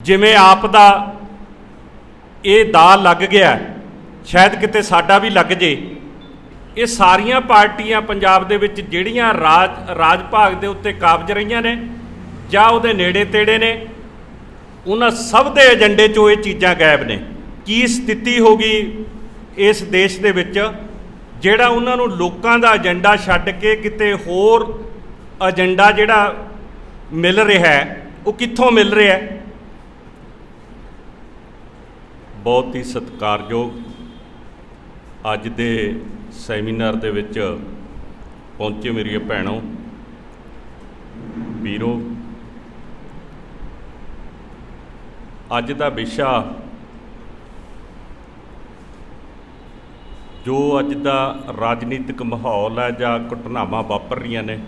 ਜਿਵੇਂ ਆਪ ਦਾ ਇਹ ਦਾ ਲੱਗ ਗਿਆ, ਸ਼ਾਇਦ ਕਿਤੇ ਸਾਡਾ ਵੀ ਲੱਗ ਜੇ। ਇਹ ਸਾਰੀਆਂ ਪਾਰਟੀਆਂ ਪੰਜਾਬ ਦੇ ਵਿੱਚ ਜਿਹੜੀਆਂ ਰਾਜ ਰਾਜ ਭਾਗ ਦੇ ਉੱਤੇ ਕਾਬਜ ਰਹੀਆਂ ਨੇ ਜਾਂ ਉਹਦੇ ਨੇੜੇ ਤੇੜੇ ਨੇ, ਉਹਨਾਂ ਸਭ ਦੇ ਏਜੰਡੇ 'ਚੋਂ ਇਹ ਚੀਜ਼ਾਂ ਗਾਇਬ ਨੇ। ਕੀ ਸਥਿਤੀ ਹੋ ਗਈ ਇਸ ਦੇਸ਼ ਦੇ ਵਿੱਚ ਜਿਹੜਾ ਉਹਨਾਂ ਨੂੰ ਲੋਕਾਂ ਦਾ ਏਜੰਡਾ ਛੱਡ ਕੇ ਕਿਤੇ ਹੋਰ ਏਜੰਡਾ ਜਿਹੜਾ ਮਿਲ ਰਿਹਾ ਹੈ, ਉਹ ਕਿੱਥੋਂ ਮਿਲ ਰਿਹਾ ਹੈ? ਬਹੁਤ ਹੀ ਸਤਿਕਾਰਯੋਗ ਅੱਜ ਦੇ ਸੈਮੀਨਾਰ ਦੇ ਵਿੱਚ ਪਹੁੰਚੇ ਮੇਰੀਆਂ ਭੈਣੋ, ਵੀਰੋ। ਅੱਜ ਦਾ ਵਿਸ਼ਾ ਜੋ ਅੱਜ ਦਾ ਰਾਜਨੀਤਿਕ ਮਾਹੌਲ ਹੈ ਜਾਂ ਘਟਨਾਵਾਂ ਵਾਪਰ ਰਹੀਆਂ ਨੇ,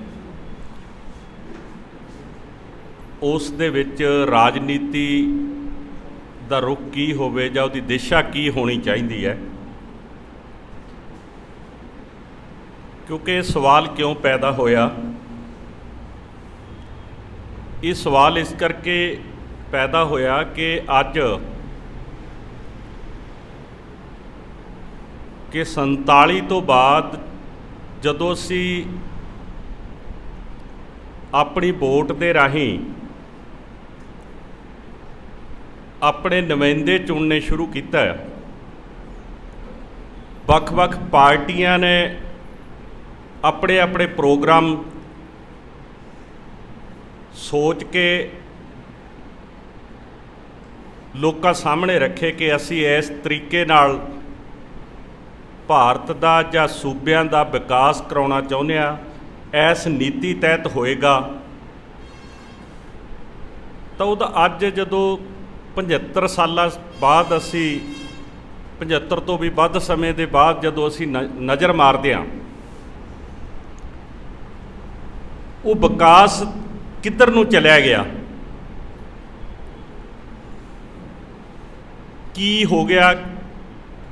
ਉਸ ਦੇ ਵਿੱਚ ਰਾਜਨੀਤੀ ਦਾ ਰੁਖ ਕੀ ਹੋਵੇ ਜਾਂ ਉਹਦੀ ਦਿਸ਼ਾ ਕੀ ਹੋਣੀ ਚਾਹੀਦੀ ਹੈ? ਕਿਉਂਕਿ ਇਹ ਸਵਾਲ ਕਿਉਂ ਪੈਦਾ ਹੋਇਆ? ਇਹ ਸਵਾਲ ਇਸ ਕਰਕੇ ਪੈਦਾ ਹੋਇਆ ਕਿ ਅੱਜ ਕਿ 47 ਤੋਂ ਬਾਅਦ ਜਦੋਂ ਅਸੀਂ ਆਪਣੀ ਵੋਟ ਦੇ ਰਾਹੀਂ ਆਪਣੇ ਨੁਮਾਇੰਦੇ ਚੁਣਨੇ ਸ਼ੁਰੂ ਕੀਤਾ ਹੈ ਵੱਖ-ਵੱਖ ਪਾਰਟੀਆਂ ਨੇ ਆਪਣੇ ਆਪਣੇ ਪ੍ਰੋਗਰਾਮ ਸੋਚ ਕੇ ਲੋਕਾਂ ਸਾਹਮਣੇ ਰੱਖੇ ਕਿ ਅਸੀਂ ਇਸ ਤਰੀਕੇ ਨਾਲ ਭਾਰਤ ਦਾ ਜਾਂ ਸੂਬਿਆਂ ਦਾ ਵਿਕਾਸ ਕਰਾਉਣਾ ਚਾਹੁੰਦੇ ਆ ਇਸ ਨੀਤੀ ਤਹਿਤ ਹੋਏਗਾ। ਤਾਂ ਉਹਦਾ ਅੱਜ ਜਦੋਂ 75 ਸਾਲਾਂ ਬਾਅਦ ਅਸੀਂ 75 ਤੋਂ ਵੀ ਵੱਧ ਸਮੇਂ ਦੇ ਬਾਅਦ ਜਦੋਂ ਅਸੀਂ ਨ- ਨਜ਼ਰ ਮਾਰਦੇ ਹਾਂ, ਉਹ ਵਿਕਾਸ ਕਿੱਧਰ ਨੂੰ ਚਲਿਆ ਗਿਆ? ਕੀ ਹੋ ਗਿਆ?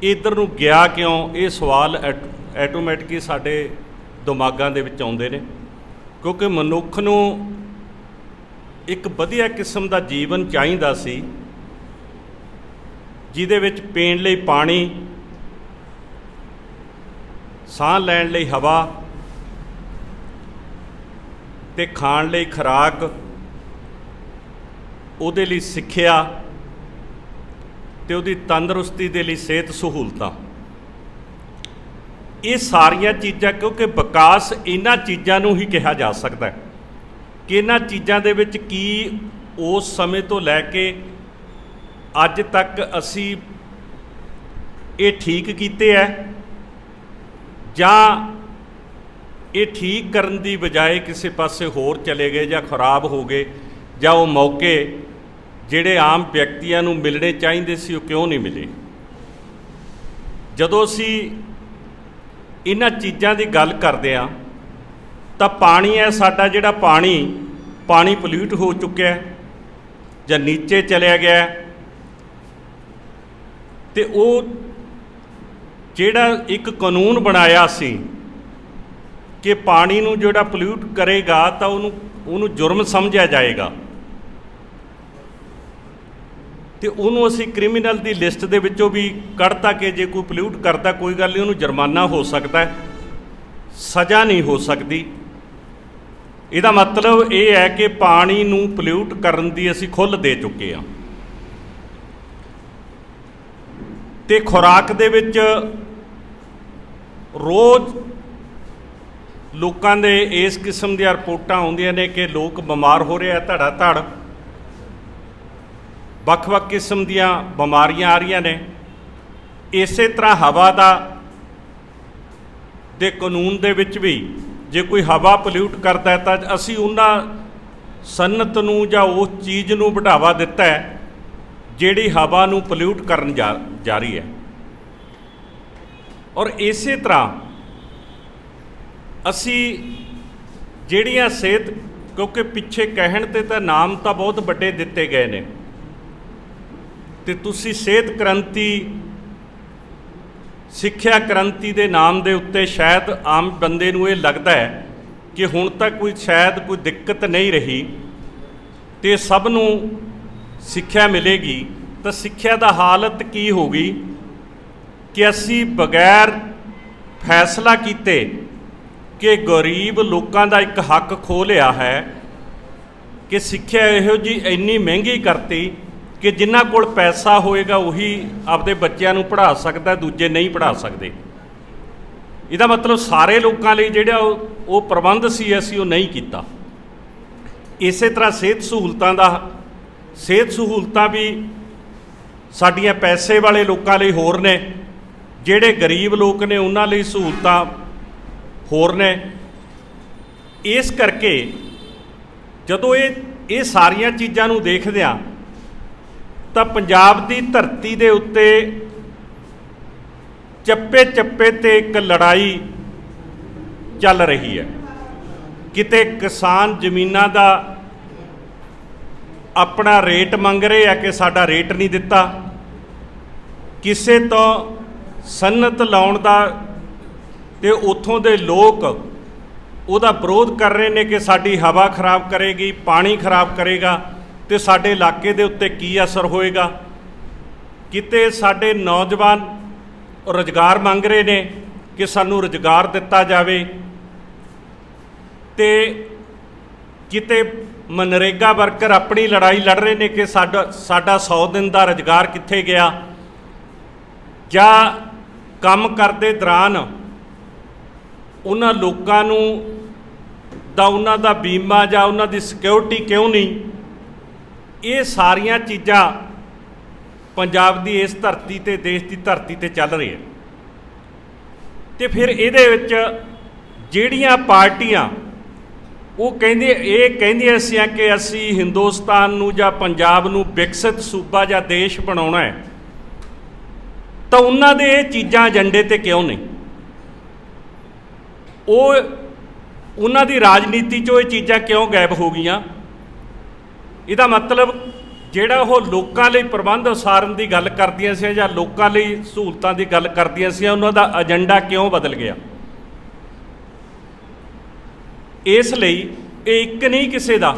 ਇਧਰ ਨੂੰ ਗਿਆ ਕਿਉਂ? ਇਹ ਸਵਾਲ ਆਟੋਮੈਟਿਕਲੀ ਸਾਡੇ ਦਿਮਾਗਾਂ ਦੇ ਵਿੱਚ ਆਉਂਦੇ ਨੇ, ਕਿਉਂਕਿ ਮਨੁੱਖ ਨੂੰ ਇੱਕ ਵਧੀਆ ਕਿਸਮ ਦਾ ਜੀਵਨ ਚਾਹੀਦਾ ਸੀ। ਜਿਹਦੇ ਵਿੱਚ ਪੀਣ ਲਈ ਪਾਣੀ, ਸਾਹ ਲੈਣ ਲਈ ਹਵਾ ਤੇ ਖਾਣ ਲਈ ਖੁਰਾਕ, ਉਹਦੇ ਲਈ ਸਿੱਖਿਆ ਤੇ ਉਹਦੀ ਤੰਦਰੁਸਤੀ ਦੇ ਲਈ ਸਿਹਤ ਸਹੂਲਤਾਂ। ਇਹ ਸਾਰੀਆਂ ਚੀਜ਼ਾਂ ਕਿਉਂਕਿ ਵਿਕਾਸ ਇਹਨਾਂ ਚੀਜ਼ਾਂ ਨੂੰ ਹੀ ਕਿਹਾ ਜਾ ਸਕਦਾ ਹੈ ਕਿ ਇਹਨਾਂ ਚੀਜ਼ਾਂ ਦੇ ਵਿੱਚ ਕੀ ਉਸ ਸਮੇਂ ਤੋਂ ਲੈ ਕੇ ਅੱਜ ਤੱਕ ਅਸੀਂ ਇਹ ਠੀਕ ਕੀਤੇ ਹੈ ਜਾਂ ਇਹ ਠੀਕ ਕਰਨ ਦੀ ਬਜਾਏ ਕਿਸੇ ਪਾਸੇ ਹੋਰ ਚਲੇ ਗਏ ਜਾਂ ਖਰਾਬ ਹੋ ਗਏ? ਜਾਂ ਉਹ ਮੌਕੇ ਜਿਹੜੇ ਆਮ ਵਿਅਕਤੀਆਂ ਨੂੰ ਮਿਲਣੇ ਚਾਹੀਦੇ ਸੀ, ਉਹ ਕਿਉਂ ਨਹੀਂ ਮਿਲੇ? ਜਦੋਂ ਅਸੀਂ ਇਹਨਾਂ ਚੀਜ਼ਾਂ ਦੀ ਗੱਲ ਕਰਦੇ ਆ, ਤਾਂ ਪਾਣੀ ਹੈ ਸਾਡਾ ਜਿਹੜਾ ਪਾਣੀ ਪਾਣੀ ਪੋਲਿਊਟ ਹੋ ਚੁੱਕਿਆ ਜਾਂ ਨੀਚੇ ਚਲਿਆ ਗਿਆ ਤੇ ਉਹ ਜਿਹੜਾ ਇੱਕ ਕਾਨੂੰਨ ਬਣਾਇਆ ਸੀ ਕਿ ਪਾਣੀ ਨੂੰ ਜਿਹੜਾ ਪੋਲਿਊਟ ਕਰੇਗਾ ਤਾਂ ਉਹਨੂੰ ਉਹਨੂੰ ਜੁਰਮ ਸਮਝਿਆ ਜਾਏਗਾ। ਤੇ ਉਹਨੂੰ ਅਸੀਂ ਕ੍ਰਿਮੀਨਲ ਦੀ ਲਿਸਟ ਦੇ ਵਿੱਚੋਂ ਵੀ ਕੱਢਤਾ ਕਿ ਜੇ ਕੋਈ ਪੋਲਿਊਟ ਕਰਦਾ ਕੋਈ ਗੱਲ ਨਹੀਂ, ਉਹਨੂੰ ਜੁਰਮਾਨਾ ਹੋ ਸਕਦਾ ਹੈ। ਸਜ਼ਾ ਨਹੀਂ ਹੋ ਸਕਦੀ। ਇਹਦਾ ਮਤਲਬ ਇਹ ਹੈ ਕਿ ਪਾਣੀ ਨੂੰ ਪੋਲਿਊਟ ਕਰਨ ਦੀ ਅਸੀਂ ਖੁੱਲ੍ਹ ਦੇ ਚੁੱਕੇ ਹਾਂ। ਤੇ ਖੁਰਾਕ ਦੇ ਵਿੱਚ ਰੋਜ਼ ਲੋਕਾਂ ਦੇ ਇਸ ਕਿਸਮ ਦੀਆਂ ਰਿਪੋਰਟਾਂ ਆਉਂਦੀਆਂ ਨੇ ਕਿ ਲੋਕ ਬਿਮਾਰ ਹੋ ਰਹੇ ਆ, ਧੜਾ ਧੜ। ਵੱਖ-ਵੱਖ ਕਿਸਮ ਦੀਆਂ ਬਿਮਾਰੀਆਂ ਆ ਰਹੀਆਂ ਨੇ। ਇਸੇ ਤਰ੍ਹਾਂ ਹਵਾ ਦਾ ਦੇ ਕਾਨੂੰਨ ਦੇ ਵਿੱਚ ਵੀ ਜੇ ਕੋਈ ਹਵਾ ਪੋਲਿਊਟ ਕਰਦਾ ਹੈ ਤਾਂ ਅਸੀਂ ਉਹਨਾਂ ਸਨਤ ਨੂੰ ਜਾਂ ਉਸ ਚੀਜ਼ ਨੂੰ ਵਧਾਵਾ ਦਿੱਤਾ ਹੈ। ਜਿਹੜੀ ਹਵਾ ਨੂੰ ਪੋਲਿਊਟ ਕਰਨ ਜਾ ਜਾ ਰਹੀ ਹੈ। ਔਰ ਇਸੇ ਤਰ੍ਹਾਂ ਅਸੀਂ ਜਿਹੜੀਆਂ ਸਿਹਤ, ਕਿਉਂਕਿ ਪਿੱਛੇ ਕਹਿਣ ਤੇ ਤਾਂ ਨਾਮ ਤਾਂ ਬਹੁਤ ਵੱਡੇ ਦਿੱਤੇ ਗਏ ਨੇ। ਤੇ ਤੁਸੀਂ ਸਿਹਤ ਕ੍ਰਾਂਤੀ, ਸਿੱਖਿਆ ਕ੍ਰਾਂਤੀ ਦੇ ਨਾਮ ਦੇ ਉੱਤੇ ਸ਼ਾਇਦ ਆਮ ਬੰਦੇ ਨੂੰ ਇਹ ਲੱਗਦਾ ਹੈ ਕਿ ਹੁਣ ਤੱਕ ਕੋਈ, ਸ਼ਾਇਦ ਕੋਈ ਦਿੱਕਤ ਨਹੀਂ ਰਹੀ। ਤੇ ਸਭ ਨੂੰ ਸਿੱਖਿਆ ਮਿਲੇਗੀ, ਤਾਂ ਸਿੱਖਿਆ ਦਾ ਹਾਲਤ ਕੀ ਹੋਗੀ ਕਿ ਅਸੀਂ ਬਗੈਰ ਫੈਸਲਾ ਕੀਤੇ ਕਿ ਗਰੀਬ ਲੋਕਾਂ ਦਾ ਇੱਕ ਹੱਕ ਖੋਹ ਲਿਆ ਹੈ, ਕਿ ਸਿੱਖਿਆ ਇਹੋ ਜੀ ਇੰਨੀ ਮਹਿੰਗੀ ਕਰਤੀ ਕਿ ਜਿਨ੍ਹਾਂ ਕੋਲ ਪੈਸਾ ਹੋਏਗਾ ਉਹੀ ਆਪਦੇ ਬੱਚਿਆਂ ਨੂੰ ਪੜ੍ਹਾ ਸਕਦਾ, ਦੂਜੇ ਨਹੀਂ ਪੜ੍ਹਾ ਸਕਦੇ। ਇਹਦਾ ਮਤਲਬ ਸਾਰੇ ਲੋਕਾਂ ਲਈ ਜਿਹੜਾ ਉਹ ਉਹ ਪ੍ਰਬੰਧ ਸੀ, ਅਸੀਂ ਉਹ ਨਹੀਂ ਕੀਤਾ। ਇਸੇ ਤਰ੍ਹਾਂ ਸਿਹਤ ਸਹੂਲਤਾਂ ਦਾ ਸਿਹਤ ਸਹੂਲਤਾਂ ਵੀ ਸਾਡੀਆਂ ਪੈਸੇ ਵਾਲੇ ਲੋਕਾਂ ਲਈ ਹੋਰ ਨੇ, ਜਿਹੜੇ ਗਰੀਬ ਲੋਕ ਨੇ ਉਹਨਾਂ ਲਈ ਸਹੂਲਤਾਂ ਹੋਰ ਨੇ। ਇਸ ਕਰਕੇ ਜਦੋਂ ਇਹ ਇਹ ਸਾਰੀਆਂ ਚੀਜ਼ਾਂ ਨੂੰ ਦੇਖਦੇ ਆ ਤਾਂ ਪੰਜਾਬ ਦੀ ਧਰਤੀ ਦੇ ਉੱਤੇ ਚੱਪੇ ਚੱਪੇ ਤੇ ਇੱਕ ਲੜਾਈ ਚੱਲ ਰਹੀ ਹੈ। ਕਿਤੇ ਕਿਸਾਨ ਜ਼ਮੀਨਾਂ ਦਾ ਆਪਣਾ ਰੇਟ ਮੰਗ ਰਹੇ ਆ ਕਿ ਸਾਡਾ ਰੇਟ ਨਹੀਂ ਦਿੱਤਾ। ਕਿਸੇ ਤੋਂ ਸਨਤ ਲਾਉਣ ਦਾ ਤੇ ਉੱਥੋਂ ਦੇ ਲੋਕ ਉਹਦਾ ਵਿਰੋਧ ਕਰ ਰਹੇ ਨੇ ਕਿ ਸਾਡੀ ਹਵਾ ਖਰਾਬ ਕਰੇਗੀ, ਪਾਣੀ ਖਰਾਬ ਕਰੇਗਾ ਤੇ ਸਾਡੇ ਇਲਾਕੇ ਦੇ ਉੱਤੇ ਕੀ ਅਸਰ ਹੋਏਗਾ। ਕਿਤੇ ਸਾਡੇ ਨੌਜਵਾਨ ਰੁਜ਼ਗਾਰ ਮੰਗ ਰਹੇ ਨੇ ਕਿ ਸਾਨੂੰ ਰੁਜ਼ਗਾਰ ਦਿੱਤਾ ਜਾਵੇ ਤੇ ਕਿਤੇ ਮਨਰੇਗਾ ਵਰਕਰ ਆਪਣੀ ਲੜਾਈ ਲੜ ਰਹੇ ਨੇ ਕਿ ਸਾਡਾ ਸਾਡਾ 100 ਦਿਨ ਦਾ ਰੁਜ਼ਗਾਰ ਕਿੱਥੇ ਗਿਆ? ਜਾਂ ਕੰਮ ਕਰਦੇ ਦੌਰਾਨ ਉਹਨਾਂ ਲੋਕਾਂ ਨੂੰ ਦਾ ਉਹਨਾਂ ਦਾ ਬੀਮਾ ਜਾਂ ਉਹਨਾਂ ਦੀ ਸਿਕਿਉਰਿਟੀ ਕਿਉਂ ਨਹੀਂ? ਇਹ ਸਾਰੀਆਂ ਚੀਜ਼ਾਂ ਪੰਜਾਬ ਦੀ ਇਸ ਧਰਤੀ ਤੇ, ਦੇਸ਼ ਦੀ ਧਰਤੀ ਤੇ ਚੱਲ ਰਹੀ ਹੈ ਤੇ ਫਿਰ ਇਹਦੇ ਵਿੱਚ ਜਿਹੜੀਆਂ ਪਾਰਟੀਆਂ ਉਹ ਕਹਿੰਦੇ ਇਹ ਕਹਿੰਦੀਆਂ ਸੀ ਕਿ ਅਸੀਂ ਹਿੰਦੁਸਤਾਨ ਨੂੰ ਜਾਂ ਪੰਜਾਬ ਨੂੰ ਵਿਕਸਿਤ ਸੂਬਾ ਜਾਂ ਦੇਸ਼ ਬਣਾਉਣਾ ਹੈ, ਤਾਂ ਉਹਨਾਂ ਦੇ ਇਹ ਚੀਜ਼ਾਂ ਏਜੰਡੇ ਤੇ ਕਿਉਂ ਨਹੀਂ? ਉਹ ਉਹਨਾਂ ਦੀ ਰਾਜਨੀਤੀ 'ਚੋਂ ਇਹ ਚੀਜ਼ਾਂ ਕਿਉਂ ਗਾਇਬ ਹੋ ਗਈਆਂ? ਇਹਦਾ ਮਤਲਬ ਜਿਹੜਾ ਉਹ ਲੋਕਾਂ ਲਈ ਪ੍ਰਬੰਧ ਉਸਾਰਨ ਦੀ ਗੱਲ ਕਰਦੀਆਂ ਸੀ ਜਾਂ ਲੋਕਾਂ ਲਈ ਸਹੂਲਤਾਂ ਦੀ ਗੱਲ ਕਰਦੀਆਂ ਸੀ, ਉਹਨਾਂ ਦਾ ਏਜੰਡਾ ਕਿਉਂ ਬਦਲ ਗਿਆ? ਇਸ ਲਈ ਇਹ ਇੱਕ ਨਹੀਂ ਕਿਸੇ ਦਾ।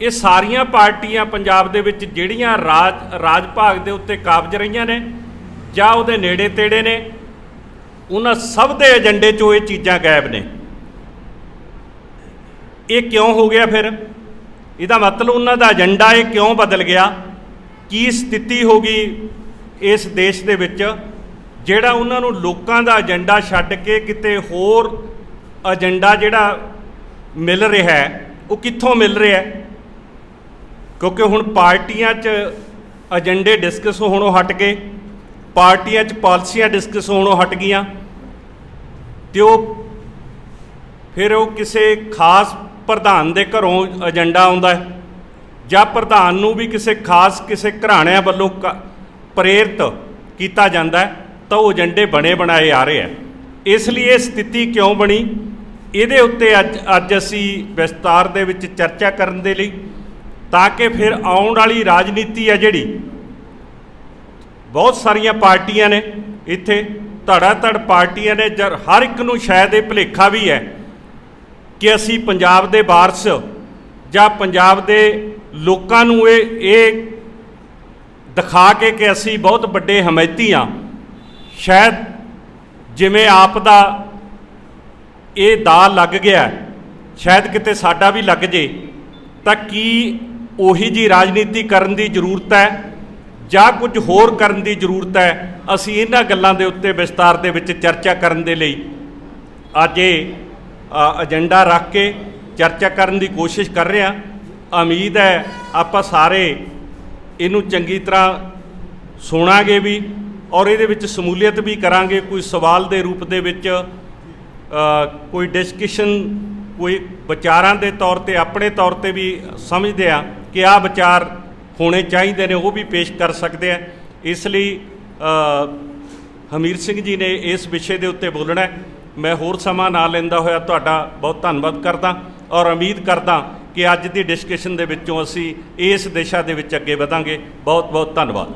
ਇਹ ਸਾਰੀਆਂ ਪਾਰਟੀਆਂ ਪੰਜਾਬ ਦੇ ਵਿੱਚ ਜਿਹੜੀਆਂ ਰਾਜ ਰਾਜ ਭਾਗ ਦੇ ਉੱਤੇ ਕਾਬਜ ਰਹੀਆਂ ਨੇ ਜਾਂ ਉਹਦੇ ਨੇੜੇ ਤੇੜੇ ਨੇ, ਉਹਨਾਂ ਸਭ ਦੇ ਏਜੰਡੇ 'ਚੋਂ ਇਹ ਚੀਜ਼ਾਂ ਗਾਇਬ ਨੇ। ਇਹ ਕਿਉਂ ਹੋ ਗਿਆ ਫਿਰ? ਇਹਦਾ ਮਤਲਬ ਉਹਨਾਂ ਦਾ ਏਜੰਡਾ ਇਹ ਕਿਉਂ ਬਦਲ ਗਿਆ? ਕੀ ਸਥਿਤੀ ਹੋ ਗਈ ਇਸ ਦੇਸ਼ ਦੇ ਵਿੱਚ ਜਿਹੜਾ ਉਹਨਾਂ ਨੂੰ ਲੋਕਾਂ ਦਾ ਏਜੰਡਾ ਛੱਡ ਕੇ ਕਿਤੇ ਹੋਰ ਏਜੰਡਾ ਜਿਹੜਾ ਮਿਲ ਰਿਹਾ ਹੈ, ਉਹ ਕਿੱਥੋਂ ਮਿਲ ਰਿਹਾ ਹੈ? ਕਿਉਂਕਿ ਹੁਣ ਪਾਰਟੀਆਂ 'ਚ ਏਜੰਡੇ ਡਿਸਕਸ ਹੋਣੋਂ ਹਟ ਗਏ, ਪਾਰਟੀਆਂ 'ਚ ਪਾਲਿਸੀਆਂ ਡਿਸਕਸ ਹੋਣੋਂ ਹਟ ਗਈਆਂ, ਤੇ ਉਹ ਫਿਰ ਉਹ ਕਿਸੇ ਖਾਸ ਪ੍ਰਧਾਨ ਦੇ ਘਰੋਂ ਏਜੰਡਾ ਆਉਂਦਾ ਹੈ, ਜਾਂ ਪ੍ਰਧਾਨ ਨੂੰ ਵੀ ਕਿਸੇ ਖਾਸ ਕਿਸੇ ਘਰਾਣਿਆਂ ਵੱਲੋਂ ਕ- ਪ੍ਰੇਰਿਤ ਕੀਤਾ ਜਾਂਦਾ ਹੈ, ਤਾਂ ਉਹ ਏਜੰਡੇ ਬਣੇ ਬਣਾਏ ਆ ਰਹੇ ਆ ਇਸ ਲਈ ਇਹ ਸਥਿਤੀ ਕਿਉਂ ਬਣੀ? ਇਹਦੇ ਉੱਤੇ ਅੱਜ ਅੱਜ ਅਸੀਂ ਵਿਸਤਾਰ ਦੇ ਵਿੱਚ ਚਰਚਾ ਕਰਨ ਦੇ ਲਈ, ਤਾਂ ਕਿ ਫਿਰ ਆਉਣ ਵਾਲੀ ਰਾਜਨੀਤੀ ਹੈ ਜਿਹੜੀ, ਬਹੁਤ ਸਾਰੀਆਂ ਪਾਰਟੀਆਂ ਨੇ ਇੱਥੇ ਧੜਾ ਧੜ ਪਾਰਟੀਆਂ ਨੇ, ਜਰ ਹਰ ਇੱਕ ਨੂੰ ਸ਼ਾਇਦ ਇਹ ਭੁਲੇਖਾ ਵੀ ਹੈ ਕਿ ਅਸੀਂ ਪੰਜਾਬ ਦੇ ਵਾਰਸ ਜਾਂ ਪੰਜਾਬ ਦੇ ਲੋਕਾਂ ਨੂੰ ਇਹ ਇਹ ਦਿਖਾ ਕੇ ਕਿ ਅਸੀਂ ਬਹੁਤ ਵੱਡੇ ਹਮਾਇਤੀ ਹਾਂ। ਸ਼ਾਇਦ ਜਿਵੇਂ ਆਪ ਦਾ ਇਹ ਦਾ ਲੱਗ ਗਿਆ, ਸ਼ਾਇਦ ਕਿਤੇ ਸਾਡਾ ਵੀ ਲੱਗ ਜੇ, ਤਾਂ ਕੀ ਉਹੀ ਜੀ ਰਾਜਨੀਤੀ ਕਰਨ ਦੀ ਜ਼ਰੂਰਤ ਹੈ, ਜਾਂ ਕੁਝ ਹੋਰ ਕਰਨ ਦੀ ਜ਼ਰੂਰਤ ਹੈ, ਅਸੀਂ ਇਹਨਾਂ ਗੱਲਾਂ ਦੇ ਉੱਤੇ ਵਿਸਤਾਰ ਦੇ ਵਿੱਚ ਚਰਚਾ ਕਰਨ ਦੇ ਲਈ ਅੱਜ ਇਹ ਏਜੰਡਾ ਰੱਖ ਕੇ ਚਰਚਾ ਕਰਨ ਦੀ ਕੋਸ਼ਿਸ਼ ਕਰ ਰਹੇ ਹਾਂ। ਉਮੀਦ ਹੈ ਆਪਾਂ ਸਾਰੇ ਇਹਨੂੰ ਚੰਗੀ ਤਰ੍ਹਾਂ ਸੁਣਾਂਗੇ ਵੀ ਔਰ ਇਹਦੇ ਵਿੱਚ ਸਮੂਲੀਅਤ ਵੀ ਕਰਾਂਗੇ, ਕੋਈ ਸਵਾਲ ਦੇ ਰੂਪ ਦੇ ਵਿੱਚ ਕੋਈ ਡਿਸਕਸ਼ਨ ਕੋਈ ਵਿਚਾਰਾਂ ਦੇ ਤੌਰ ਤੇ, ਆਪਣੇ ਤੌਰ ਤੇ ਵੀ ਸਮਝਦੇ ਆ ਕਿ ਆਹ ਵਿਚਾਰ ਹੋਣੇ ਚਾਹੀਦੇ ਨੇ, ਉਹ ਵੀ ਪੇਸ਼ ਕਰ ਸਕਦੇ ਆ। ਇਸ ਲਈ ਹਮੀਰ ਸਿੰਘ ਜੀ ਨੇ ਇਸ ਵਿਸ਼ੇ ਦੇ ਉੱਤੇ ਬੋਲਣਾ ਮੈਂ ਹੋਰ ਸਮਾਂ ਨਾ ਲੈਂਦਾ ਹੋਇਆ, ਤੁਹਾਡਾ ਬਹੁਤ ਧੰਨਵਾਦ ਕਰਦਾ ਔਰ ਉਮੀਦ ਕਰਦਾ ਕਿ ਅੱਜ ਦੀ ਡਿਸਕਸ਼ਨ ਦੇ ਵਿੱਚੋਂ ਅਸੀਂ ਇਸ ਦਿਸ਼ਾ ਦੇ ਵਿੱਚ ਅੱਗੇ ਵਧਾਂਗੇ। ਬਹੁਤ ਬਹੁਤ ਧੰਨਵਾਦ।